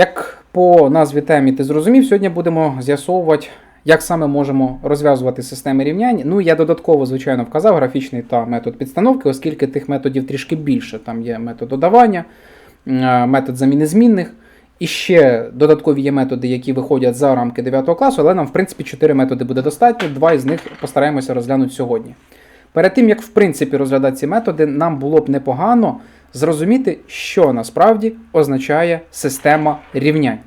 Як по назві темі ти зрозумів, сьогодні будемо з'ясовувати, як саме можемо розв'язувати системи рівнянь. Ну, я додатково, звичайно, вказав графічний та метод підстановки, оскільки тих методів трішки більше. Там є метод додавання, е, метод заміни змінних. І ще додаткові є методи, які виходять за рамки 9 класу, але нам, в принципі, 4 методи буде достатньо. Два із них постараємося розглянути сьогодні. Перед тим, як в принципі розглядати ці методи, нам було б непогано зрозуміти, що насправді означає система рівнянь.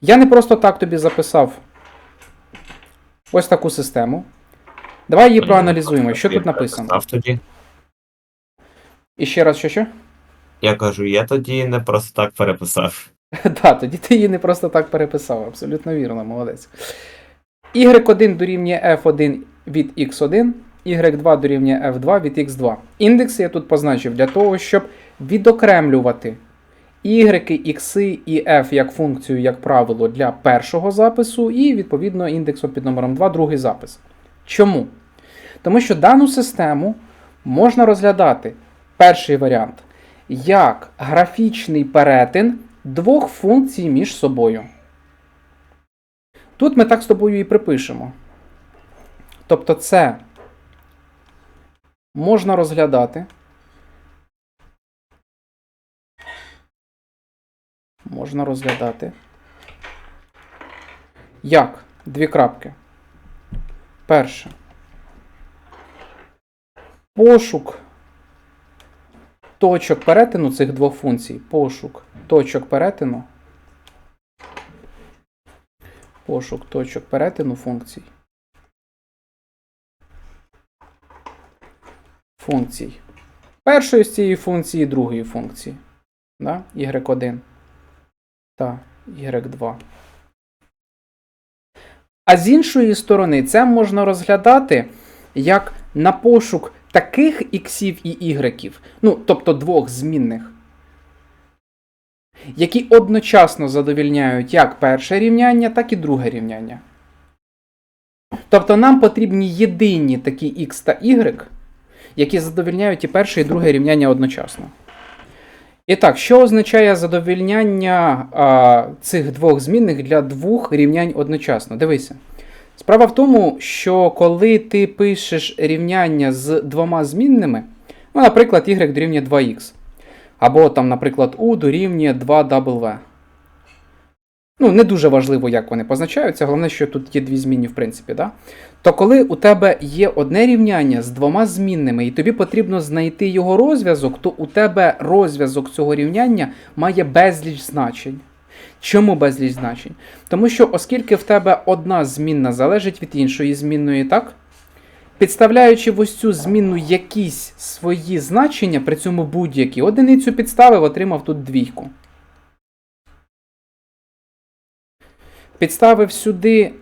Я не просто так тобі записав ось таку систему. Давай її проаналізуємо, що тут написано. Тоді. І ще раз, що що? Я кажу, я тоді не просто так переписав. Так, тоді ти її не просто так переписав, абсолютно вірно, молодець. Y1 дорівнює F1 від X1, Y2 дорівнює F2 від X2. Індекси я тут позначив для того, щоб відокремлювати Y, X і F як функцію, як правило, для першого запису, і, відповідно, індексом під номером 2 другий запис. Чому? Тому що дану систему можна розглядати перший варіант як графічний перетин двох функцій між собою. Тут ми так з тобою і припишемо. Тобто це можна розглядати. Можна розглядати. Як? Дві крапки. Перше. Пошук точок перетину цих двох функцій. Пошук точок перетину. Пошук точок перетину функцій. Функцій. Першої з цієї функції і другої функції. Да? Y1 та Y2. А з іншої сторони, це можна розглядати як на пошук таких іксів і ігреків, ну, тобто двох змінних, які одночасно задовільняють як перше рівняння, так і друге рівняння. Тобто нам потрібні єдині такі x та y, які задовільняють і перше, і друге рівняння одночасно. І так, що означає задовільняння а, цих двох змінних для двох рівнянь одночасно? Дивися. Справа в тому, що коли ти пишеш рівняння з двома змінними, ну, наприклад, y дорівнює 2х, або там, наприклад, u дорівнює 2w. Ну, не дуже важливо, як вони позначаються, головне, що тут є дві змінні, в принципі, да? то коли у тебе є одне рівняння з двома змінними, і тобі потрібно знайти його розв'язок, то у тебе розв'язок цього рівняння має безліч значень. Чому безліч значень? Тому що, оскільки в тебе одна змінна залежить від іншої змінної, так? Підставляючи в ось цю змінну якісь свої значення, при цьому будь-які, одиницю підставив, отримав тут двійку. Підставив сюди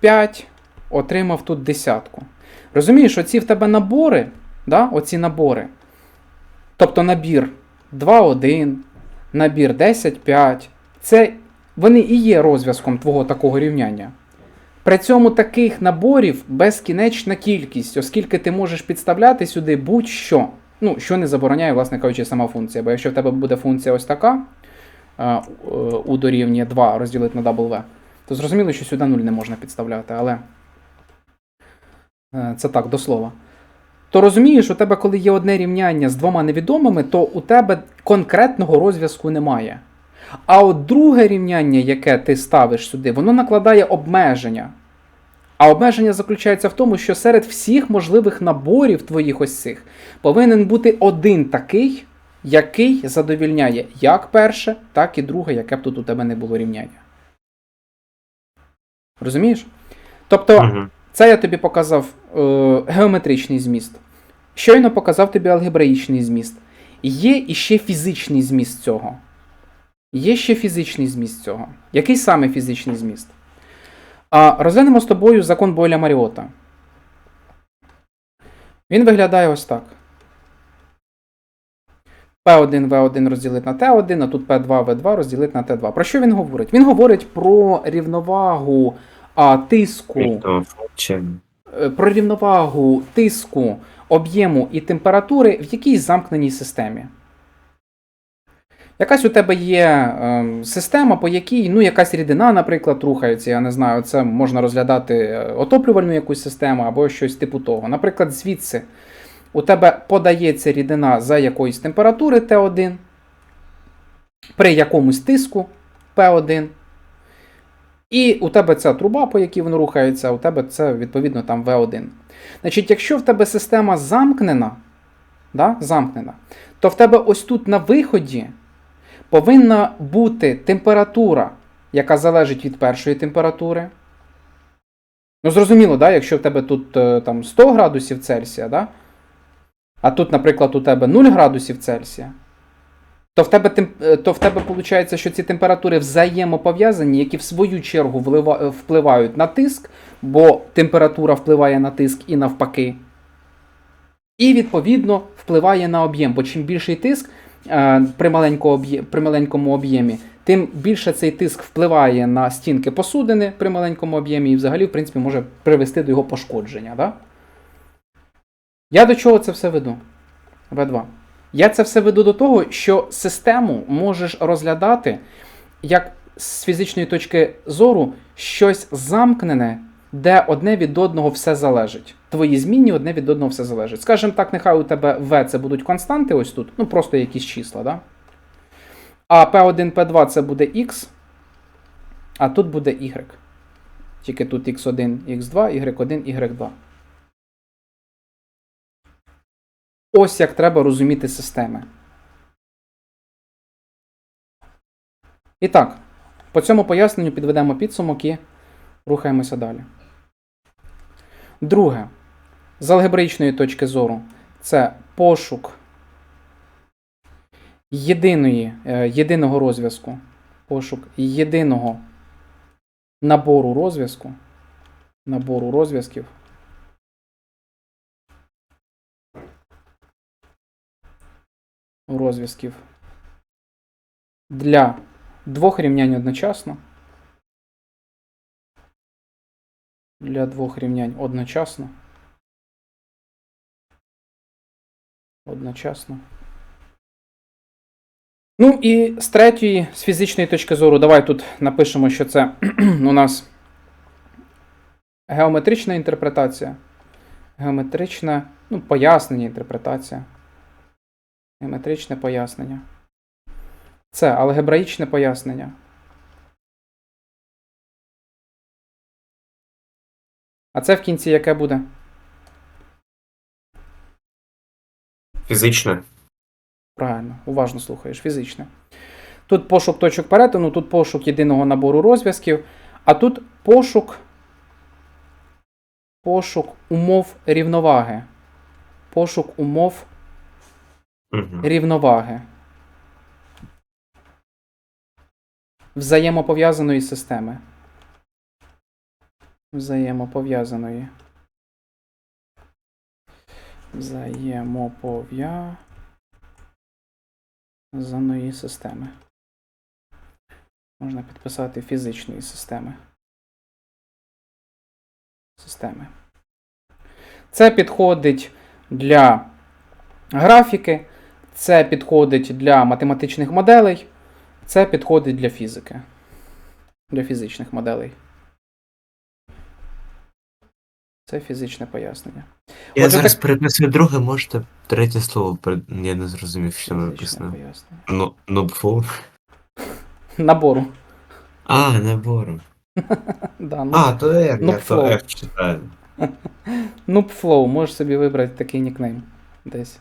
5, отримав тут десятку. Розумієш, оці в тебе набори, да? оці набори. Тобто набір 2,1, набір 10,5. Це вони і є розв'язком твого такого рівняння. При цьому таких наборів безкінечна кількість, оскільки ти можеш підставляти сюди будь-що. Ну, що не забороняє, власне кажучи, сама функція. Бо якщо в тебе буде функція ось така, е, у дорівнює 2 розділити на W, то зрозуміло, що сюди 0 не можна підставляти, але е, це так, до слова. То розумієш, у тебе, коли є одне рівняння з двома невідомими, то у тебе конкретного розв'язку немає. А от друге рівняння, яке ти ставиш сюди, воно накладає обмеження. А обмеження заключається в тому, що серед всіх можливих наборів твоїх ось цих повинен бути один такий, який задовільняє як перше, так і друге, яке б тут у тебе не було рівняння. Розумієш? Тобто, Угу. це я тобі показав е, геометричний зміст. Щойно показав тобі алгебраїчний зміст. Є іще фізичний зміст цього. Є ще фізичний зміст цього. Який саме фізичний зміст? А, розглянемо з тобою закон Бойля Маріота. Він виглядає ось так. P1 V1 розділити на T1, а тут P2 V2 розділити на T2. Про що він говорить? Він говорить про рівновагу а, тиску е, про рівновагу тиску, об'єму і температури в якійсь замкненій системі. Якась у тебе є ем, система, по якій ну, якась рідина, наприклад, рухається. Я не знаю, це можна розглядати е, отоплювальну якусь систему або щось типу того. Наприклад, звідси у тебе подається рідина за якоїсь температури Т1, при якомусь тиску П1. І у тебе ця труба, по якій воно рухається, у тебе це відповідно там В1. Значить, якщо в тебе система замкнена, да, замкнена, то в тебе ось тут на виході повинна бути температура, яка залежить від першої температури. Ну, зрозуміло, да, якщо в тебе тут е, там 100 градусів Цельсія, да, а тут, наприклад, у тебе 0 градусів Цельсія, то в тебе, е, то в тебе виходить, що ці температури взаємопов'язані, які в свою чергу е, впливають на тиск, бо температура впливає на тиск і навпаки. І, відповідно, впливає на об'єм, бо чим більший тиск е, при, маленькому об'ємі, тим більше цей тиск впливає на стінки посудини при маленькому об'ємі і взагалі, в принципі, може привести до його пошкодження. Да? Я до чого це все веду? В2. Я це все веду до того, що систему можеш розглядати як з фізичної точки зору щось замкнене, де одне від одного все залежить. Твої змінні одне від одного все залежить. Скажімо так, нехай у тебе V це будуть константи ось тут, ну просто якісь числа, да? А P1, P2 це буде X, а тут буде Y. Тільки тут X1, X2, Y1, Y2. Ось як треба розуміти системи. І так, по цьому поясненню підведемо підсумок і рухаємося далі. Друге, з алгебраїчної точки зору, це пошук єдиної, е, єдиного розв'язку, пошук єдиного набору розв'язку, набору розв'язків. Розв'язків для двох рівнянь одночасно. Для двох рівнянь одночасно. Одночасно. Ну і з третьої, з фізичної точки зору, давай тут напишемо, що це у нас геометрична інтерпретація. Геометрична, ну, пояснення, інтерпретація. Геометричне пояснення. Це алгебраїчне пояснення. А це в кінці яке буде? Фізичне. Правильно, уважно слухаєш, фізичне. Тут пошук точок перетину, тут пошук єдиного набору розв'язків, а тут пошук, пошук умов рівноваги. Пошук умов Угу. рівноваги. Взаємопов'язаної системи. Взаємопов'язаної. Взаємопов'язаної системи. Можна підписати фізичної системи. Системи. Це підходить для графіки. Це підходить для математичних моделей, це підходить для фізики. Для фізичних моделей. Це фізичне пояснення. Я Отже, зараз так- переписую друге, можете третє слово. Я не зрозумів, що написано. Ну, нобфу. Набору. А, набором. Да, ну, А, то R, ну, я то. F читаю. Noob можеш собі вибрати такий нікнейм десь.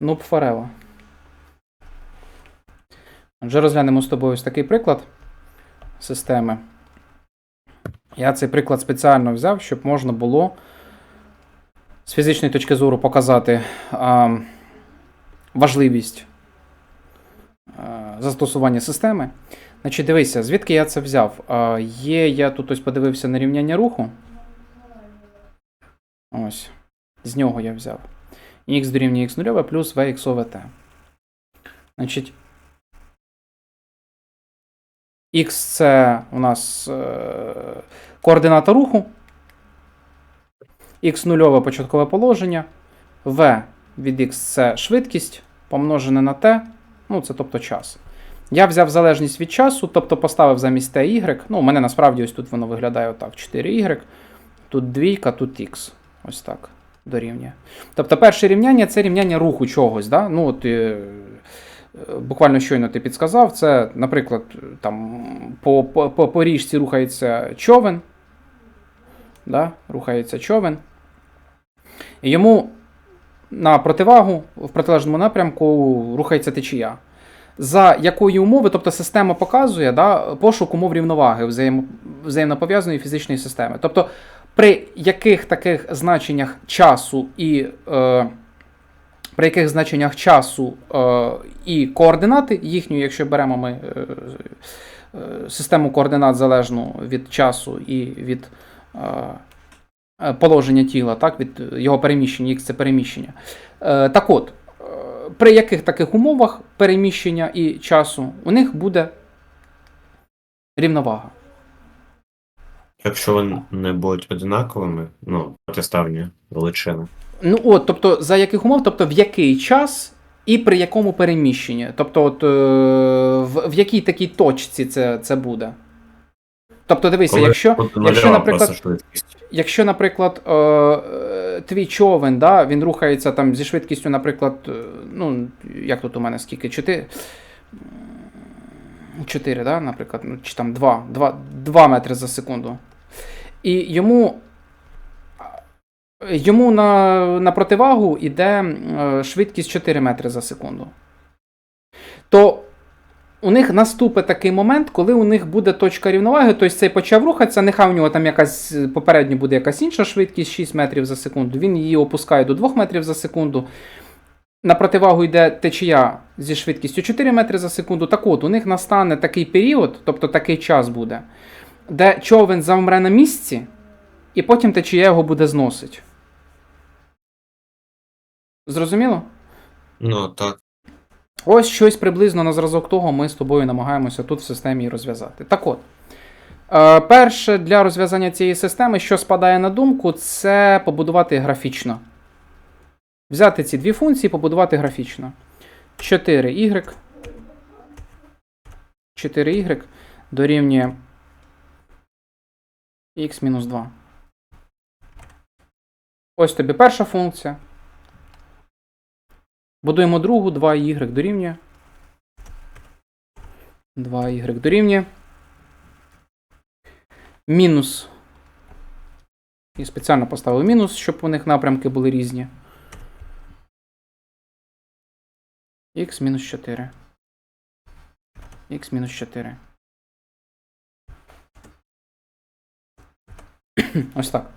Noob Forever. Вже розглянемо з тобою ось такий приклад системи. Я цей приклад спеціально взяв, щоб можна було з фізичної точки зору показати а, важливість а, застосування системи. Значить, дивися, звідки я це взяв? А, є, я тут ось подивився на рівняння руху. Ось. З нього я взяв. Х дорівнює х0 плюс vx ОВТ. Значить. Х це у нас е, координата руху. Х0 початкове положення. В від х це швидкість помножене на t. Ну, це тобто час. Я взяв залежність від часу, тобто поставив замість t y. Ну, у мене насправді ось тут воно виглядає отак: 4y, тут двійка, тут x. Ось так. Дорівнює. Тобто перше рівняння це рівняння руху чогось. Да? Ну, от, е, буквально щойно ти підсказав, це, наприклад, там, по, по, по, річці рухається човен. Да? Рухається човен. І йому на противагу в протилежному напрямку рухається течія. За якої умови, тобто система показує да, пошук умов рівноваги взаємо, взаємопов'язаної фізичної системи. Тобто, при яких таких значеннях часу і е, при яких значеннях часу е, і координати їхньої, якщо беремо ми е, е, систему координат залежну від часу і від е, е, положення тіла, так, від його переміщення, X це переміщення. Е, так от, е, при яких таких умовах переміщення і часу у них буде рівновага. Якщо вони не будуть одинаковими, ну, протиставні величини. Ну от, тобто, за яких умов, тобто в який час і при якому переміщенні? Тобто, от, е, в, в якій такій точці це, це буде? Тобто, дивися, Коли якщо, якщо, наприклад, просто швидкість. якщо, наприклад, е, е, твій човен, да, він рухається там зі швидкістю, наприклад, е, ну, як тут у мене скільки? 4, 4 да, наприклад, ну, чи там 2, 2, 2 метри за секунду. І йому, йому на, на противагу йде е, швидкість 4 метри за секунду. То у них наступить такий момент, коли у них буде точка рівноваги, тобто цей почав рухатися, нехай у нього там якась е, попередньо буде якась інша швидкість 6 метрів за секунду. Він її опускає до 2 метрів за секунду. На противагу йде течія зі швидкістю 4 метри за секунду. Так от, у них настане такий період, тобто такий час буде, де човен завмре на місці, і потім течія його буде зносить. Зрозуміло? Ну, так. Ось щось приблизно на зразок того ми з тобою намагаємося тут в системі розв'язати. Так от, е, перше для розв'язання цієї системи, що спадає на думку, це побудувати графічно. Взяти ці дві функції, побудувати графічно. 4y. 4y дорівнює x-2. Ось тобі перша функція. Будуємо другу, 2y дорівнює. 2y дорівнює. Мінус. І спеціально поставив мінус, щоб у них напрямки були різні. Х мінус 4. Х мінус 4. Ось так.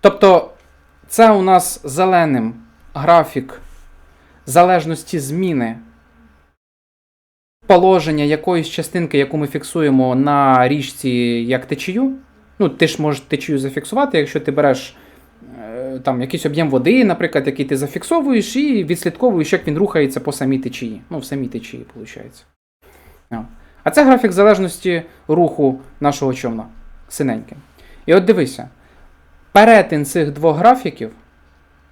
Тобто, це у нас зеленим графік залежності зміни положення якоїсь частинки, яку ми фіксуємо на річці як течію. Ну, ти ж можеш течію зафіксувати, якщо ти береш е, там якийсь об'єм води, наприклад, який ти зафіксовуєш, і відслідковуєш, як він рухається по самій течії. Ну, в самій течії, виходить. А це графік залежності руху нашого човна. Синеньким. І от дивися. Перетин цих двох графіків.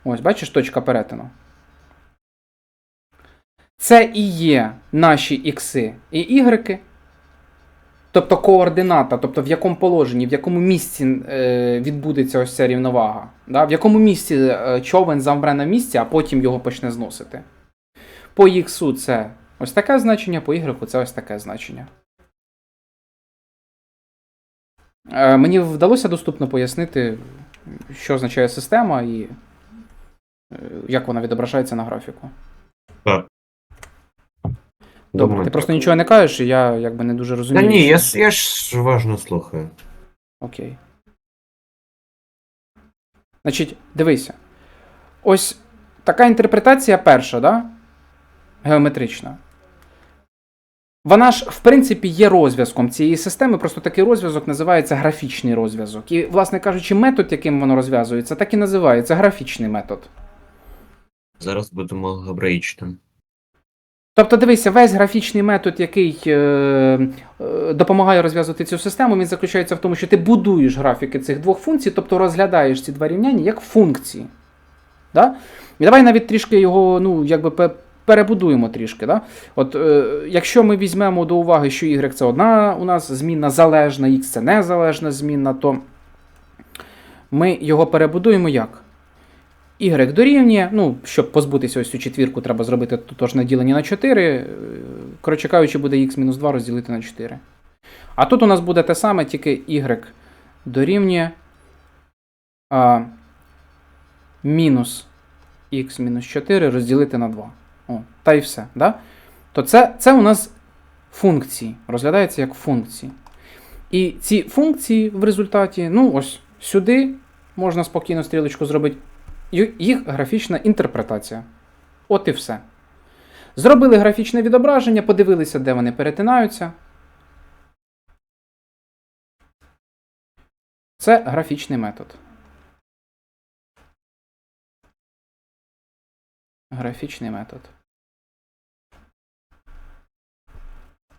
Ось, бачиш, точка перетину. Це і є наші ікси і ігреки. Тобто координата, тобто в якому положенні, в якому місці е, відбудеться ось ця рівновага. Да? В якому місці е, човен завмре на місці, а потім його почне зносити. По іксу це ось таке значення, по ігреку це ось таке значення. Е, мені вдалося доступно пояснити, що означає система і е, як вона відображається на графіку. Так. Добре, Думаю, ти просто нічого не кажеш, і я якби не дуже Та розумію. ні, я, я ж уважно слухаю. Окей. Значить, дивися. Ось така інтерпретація перша, да? Геометрична. Вона ж, в принципі, є розв'язком цієї системи, просто такий розв'язок називається графічний розв'язок. І, власне кажучи, метод, яким воно розв'язується, так і називається графічний метод. Зараз будемо алгебраїчним. Тобто, дивися, весь графічний метод, який е, е, допомагає розв'язувати цю систему, він заключається в тому, що ти будуєш графіки цих двох функцій, тобто розглядаєш ці два рівняння як функції. Да? І давай навіть трішки його, ну, якби перебудуємо трішки. Да? От, е, якщо ми візьмемо до уваги, що y це одна у нас змінна залежна, x це незалежна змінна, то ми його перебудуємо як? Y дорівнює, ну, щоб позбутися ось цю четвірку, треба зробити тотожне ділення на 4. е, Коротше кажучи, буде x-2 розділити на 4. А тут у нас буде те саме, тільки y дорівнює а, мінус x-4 розділити на 2. О, та й все. Да? То це, це у нас функції, розглядається як функції. І ці функції в результаті, ну, ось сюди можна спокійно стрілочку зробити. Їх графічна інтерпретація. От і все. Зробили графічне відображення, подивилися, де вони перетинаються. Це графічний метод. Графічний метод.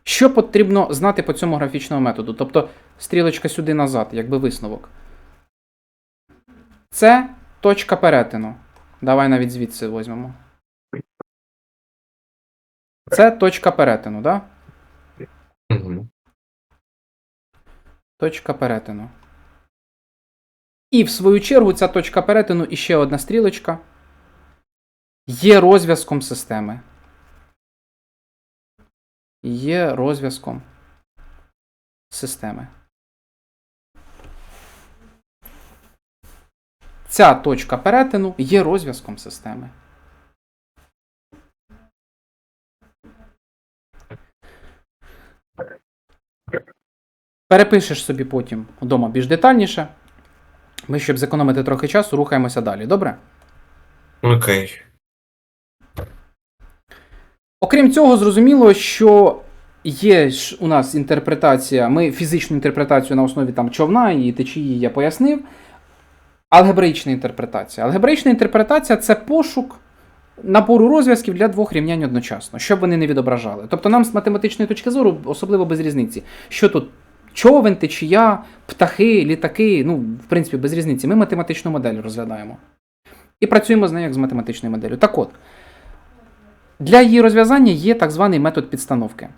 Що потрібно знати по цьому графічному методу? Тобто стрілочка сюди назад, якби висновок. Це точка перетину. Давай навіть звідси візьмемо. Це точка перетину, да? Угу. Точка перетину. І в свою чергу ця точка перетину і ще одна стрілочка є розв'язком системи. Є розв'язком системи. Ця точка перетину є розв'язком системи. Перепишеш собі потім вдома більш детальніше. Ми, щоб зекономити трохи часу, рухаємося далі. Добре? Окей. Окрім цього, зрозуміло, що є ж у нас інтерпретація, ми фізичну інтерпретацію на основі там човна і течії я пояснив. Алгебраїчна інтерпретація. Алгебраїчна інтерпретація це пошук набору розв'язків для двох рівнянь одночасно, щоб вони не відображали. Тобто нам з математичної точки зору особливо без різниці. Що тут човен, течія, птахи, літаки, ну, в принципі, без різниці. Ми математичну модель розглядаємо. І працюємо з нею як з математичною моделлю. Так от, для її розв'язання є так званий метод підстановки.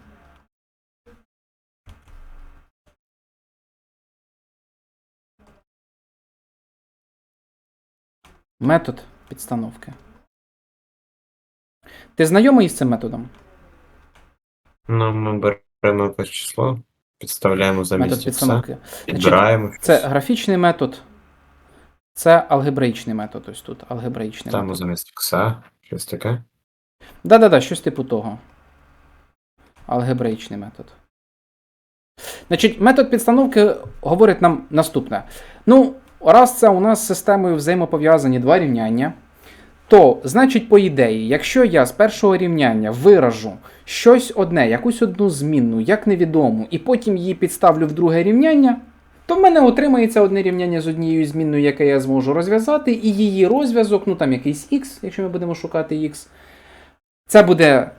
Метод підстановки. Ти знайомий з цим методом? Ну, ми беремо якесь число, підставляємо Метод замість все, підстановки. підбираємо Це графічний метод. Це алгебраїчний метод. Ось тут. Алгебраїчний ставимо метод. замість ікса, щось таке. Да-да-да, щось типу того. Алгебраїчний метод. Значить, метод підстановки говорить нам наступне. Ну, раз це у нас з системою взаємопов'язані два рівняння, то, значить, по ідеї, якщо я з першого рівняння виражу щось одне, якусь одну змінну, як невідому, і потім її підставлю в друге рівняння, то в мене отримається одне рівняння з однією змінною, яке я зможу розв'язати, і її розв'язок, ну там якийсь x, якщо ми будемо шукати x, це буде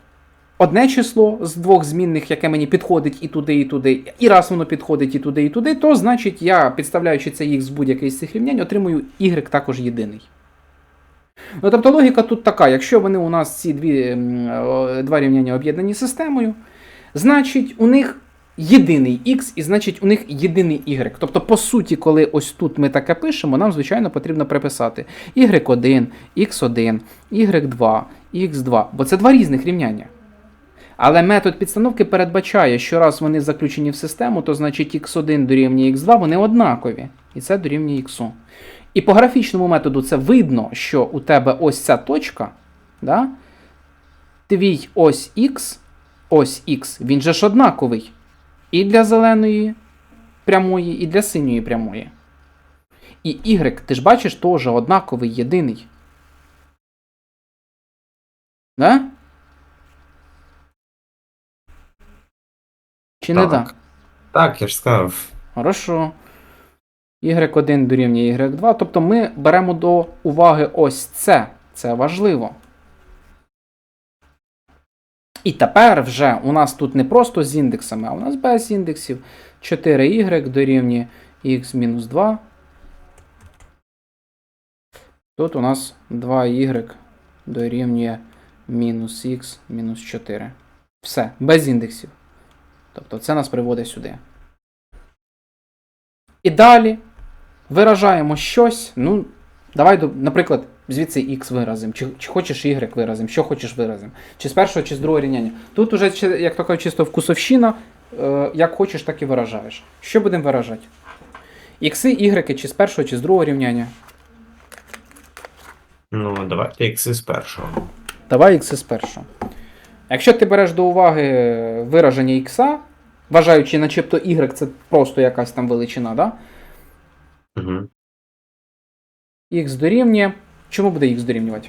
одне число з двох змінних, яке мені підходить і туди, і туди. І раз воно підходить і туди, і туди, то значить я, підставляючи це їх з будь-яких з цих рівнянь, отримую y також єдиний. Ну, тобто логіка тут така: якщо вони у нас ці дві, два рівняння об'єднані системою, значить у них єдиний x і значить у них єдиний y. Тобто, по суті, коли ось тут ми таке пишемо, нам, звичайно, потрібно приписати y1, x1, y2, x2, бо це два різних рівняння. Але метод підстановки передбачає, що раз вони заключені в систему, то значить x1 дорівнює x2, вони однакові. І це дорівнює x. І по графічному методу це видно, що у тебе ось ця точка, да? твій ось x, ось x, він же ж однаковий. І для зеленої прямої, і для синьої прямої. І y, ти ж бачиш, теж однаковий, єдиний. Да? Чи не Так. так? Так, я ж сказав. Хорошо. y1 дорівнює y2. Тобто ми беремо до уваги ось це. Це важливо. І тепер вже у нас тут не просто з індексами, а у нас без індексів. 4y дорівнює x-2 Тут у нас 2y дорівнює мінус х мінус 4. Все, без індексів. Тобто це нас приводить сюди. І далі виражаємо щось. Ну, давай, наприклад, звідси x виразимо, чи, чи хочеш y виразимо, що хочеш виразимо. Чи з першого, чи з другого рівняння. Тут уже, як то кажуть, чисто вкусовщина, е, як хочеш, так і виражаєш. Що будемо виражати? Ікси, y, чи з першого, чи з другого рівняння. Ну, давайте ікси з першого. Давай ікси з першого. Якщо ти береш до уваги вираження ікса, вважаючи, начебто y це просто якась там величина, да? Угу. х дорівнює. Чому буде х дорівнювати?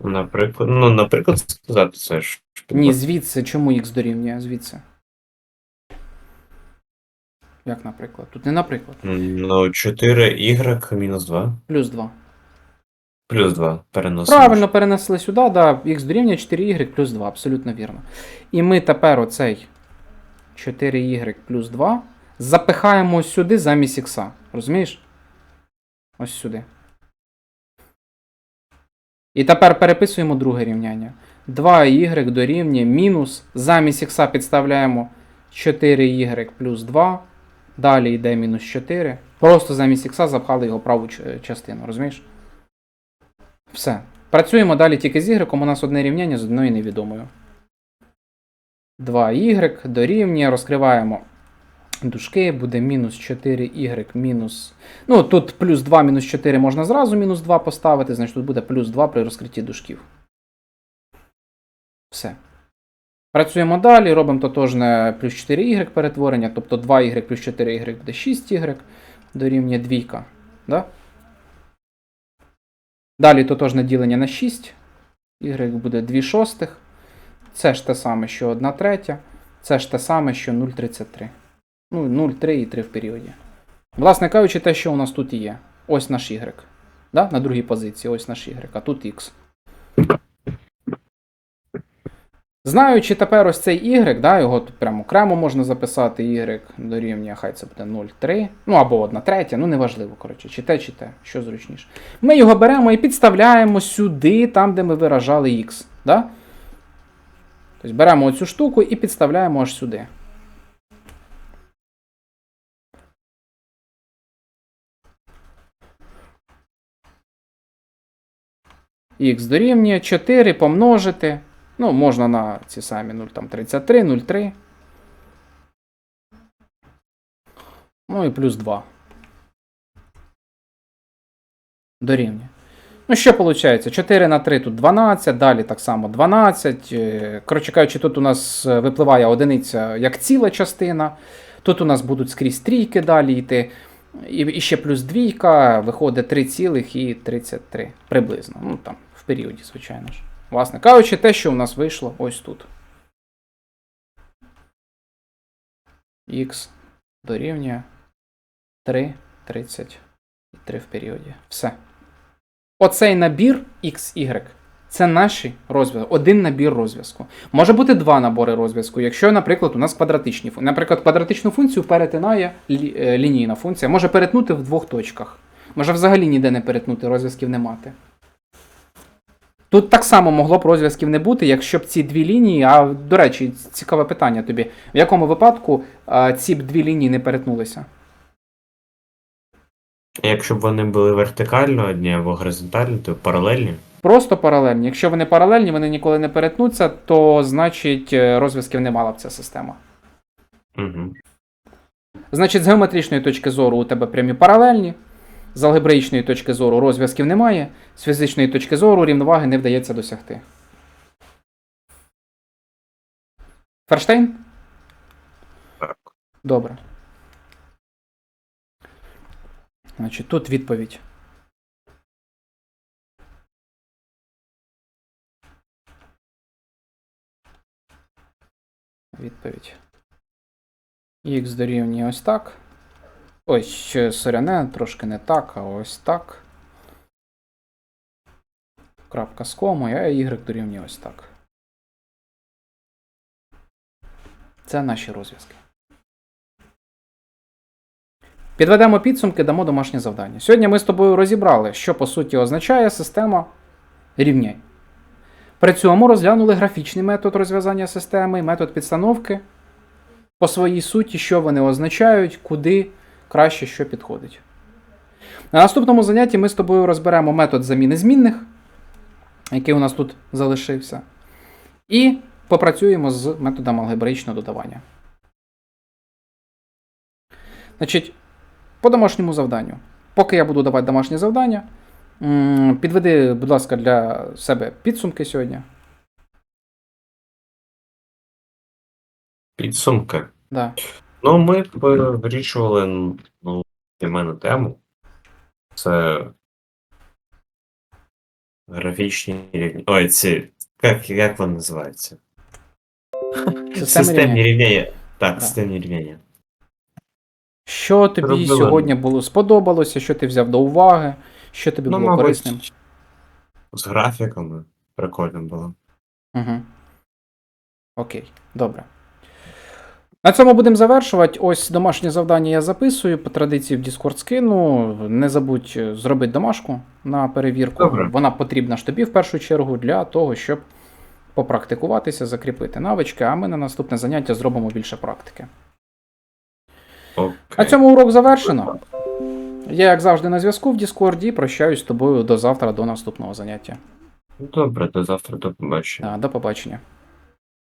Наприклад, ну, наприклад, сказати це ж. Ні, звідси. Чому х дорівнює? Звідси. Як наприклад? Тут не наприклад. Ну, 4y мінус 2. Плюс 2. Плюс 2 переносимо. Правильно перенесли сюди, да, х дорівнює 4y плюс 2, абсолютно вірно. І ми тепер оцей 4y плюс 2 запихаємо сюди замість х. Розумієш? Ось сюди. І тепер переписуємо друге рівняння. 2y дорівнює мінус. Замість х підставляємо 4y плюс 2. Далі йде мінус 4. Просто замість х запхали його праву частину, розумієш? Все. Працюємо далі тільки з y, у нас одне рівняння з одною невідомою. 2y дорівнює, розкриваємо дужки, буде мінус 4y мінус. Ну, тут плюс 2 мінус 4 можна зразу мінус 2 поставити, значить тут буде плюс 2 при розкритті дужків. Все. Працюємо далі, робимо тотожне плюс 4y перетворення, тобто 2y плюс 4y буде 6y, дорівнює 2. Да? Далі тотожне ділення на 6. Y буде 2 шостих. Це ж те саме, що 1 третя. Це ж те саме, що 0,33. Ну, 0,3 і 3 в періоді. Власне кажучи, те, що у нас тут є. Ось наш Y. Да? На другій позиції, ось наш Y, а тут X. Знаючи тепер ось цей Y, да, його тут прямо окремо можна записати, Y дорівнює, хай це буде 0,3, ну або 1 третя, ну неважливо, коротше, чи те, чи те, що зручніше. Ми його беремо і підставляємо сюди, там, де ми виражали X. Да? Тобто беремо оцю штуку і підставляємо аж сюди. Х дорівнює 4 помножити. Ну, можна на ці самі 0,33, 0,3. Ну і плюс 2. Дорівнює. Ну, що виходить? 4 на 3 тут 12, далі так само 12. Е, Коротше кажучи, тут у нас е, випливає одиниця як ціла частина. Тут у нас будуть скрізь трійки далі йти. І, ще плюс двійка, виходить 3,33 приблизно. Ну там, в періоді, звичайно ж. Власне кажучи, те, що у нас вийшло ось тут. Х дорівнює 3,33 в періоді. Все. Оцей набір XY це наші розв'язки. Один набір розв'язку. Може бути два набори розв'язку, якщо, наприклад, у нас квадратичні. Наприклад, квадратичну функцію перетинає е, лінійна функція, може перетнути в двох точках. Може взагалі ніде не перетнути, розв'язків не мати. Тут так само могло б розв'язків не бути, якщо б ці дві лінії, а до речі, цікаве питання тобі. В якому випадку а, ці б дві лінії не перетнулися? Якщо б вони були вертикально одні або горизонтальні, то паралельні. Просто паралельні. Якщо вони паралельні, вони ніколи не перетнуться, то значить е, розв'язків не мала б ця система. Угу. Значить, з геометричної точки зору у тебе прямі паралельні, з алгебраїчної точки зору розв'язків немає, з фізичної точки зору рівноваги не вдається досягти. Ферштейн? Так. Добре. Значить, тут відповідь. Відповідь. Х дорівнює ось так. Ось, соряне, трошки не так, а ось так. Крапка з комою, а y дорівнює ось так. Це наші розв'язки. Підведемо підсумки, дамо домашнє завдання. Сьогодні ми з тобою розібрали, що по суті означає система рівнянь. При цьому розглянули графічний метод розв'язання системи метод підстановки по своїй суті, що вони означають, куди краще що підходить. На наступному занятті ми з тобою розберемо метод заміни змінних, який у нас тут залишився, і попрацюємо з методом алгебраїчного додавання. Значить, по домашньому завданню. Поки я буду давати домашнє завдання, підведи, будь ласка, для себе підсумки сьогодні. Підсумки. Да. Ну, ми вирішували ну, для мене тему. Це графічні рівні. Ой, ці. Як, як вони називаються? Системні рівняння. Так, Да. системні рівняння. Що тобі Робили. сьогодні було сподобалося, що ти взяв до уваги, що тобі Ну, було мабуть, корисним? З графіками. Прикольно було. Угу. Окей, добре. На цьому будемо завершувати. Ось домашнє завдання я записую. По традиції в Discord скину. Не забудь е, зробити домашку на перевірку. Добре. Вона потрібна ж тобі в першу чергу для того, щоб попрактикуватися, закріпити навички, а ми на наступне заняття зробимо більше практики. Окей. На цьому урок завершено. Я, як завжди, на зв'язку в Discord і прощаюсь з тобою до завтра, до наступного заняття. Добре, до завтра, до побачення. А, До побачення.